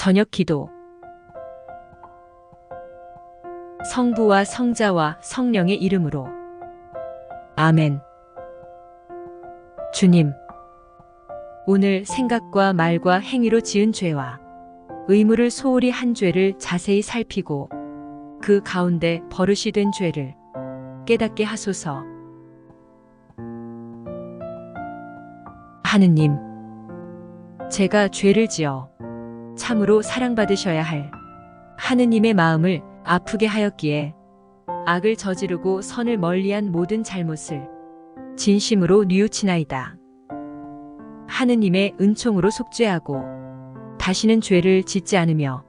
저녁 기도. 성부와 성자와 성령의 이름으로. 아멘. 주님 오늘 생각과 말과 행위로 지은 죄와 의무를 소홀히 한 죄를 자세히 살피고 그 가운데 버릇이 된 죄를 깨닫게 하소서. 하느님, 제가 죄를 지어 참으로 사랑받으셔야 할 하느님의 마음을 아프게 하였기에 악을 저지르고 선을 멀리한 모든 잘못을 진심으로 뉘우치나이다. 하느님의 은총으로 속죄하고 다시는 죄를 짓지 않으며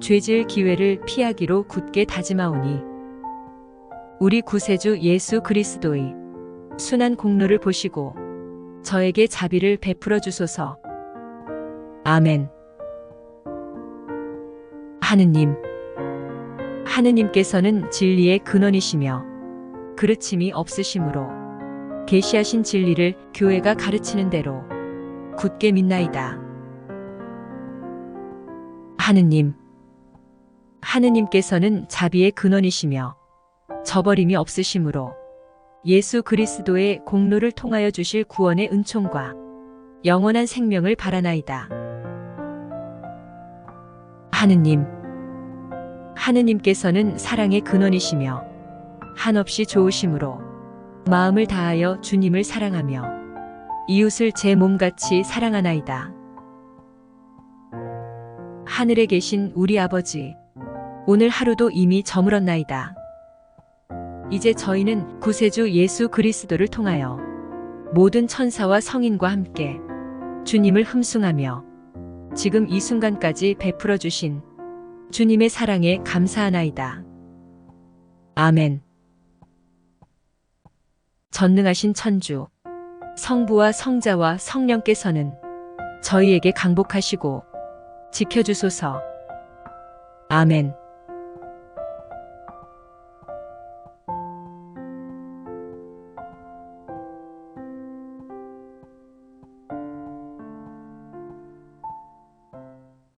죄질 기회를 피하기로 굳게 다짐하오니 우리 구세주 예수 그리스도의 순한 공로를 보시고 저에게 자비를 베풀어 주소서. 아멘. 하느님, 하느님께서는 진리의 근원이시며 그르침이 없으시므로 계시하신 진리를 교회가 가르치는 대로 굳게 믿나이다. 하느님, 하느님께서는 자비의 근원이시며 저버림이 없으시므로 예수 그리스도의 공로를 통하여 주실 구원의 은총과 영원한 생명을 바라나이다. 하느님, 하느님께서는 사랑의 근원이시며 한없이 좋으심으로 마음을 다하여 주님을 사랑하며 이웃을 제 몸같이 사랑하나이다. 하늘에 계신 우리 아버지, 오늘 하루도 이미 저물었나이다. 이제 저희는 구세주 예수 그리스도를 통하여 모든 천사와 성인과 함께 주님을 흠숭하며 지금 이 순간까지 베풀어 주신 주님의 사랑에 감사하나이다. 아멘. 전능하신 천주, 성부와 성자와 성령께서는 저희에게 강복하시고 지켜주소서. 아멘.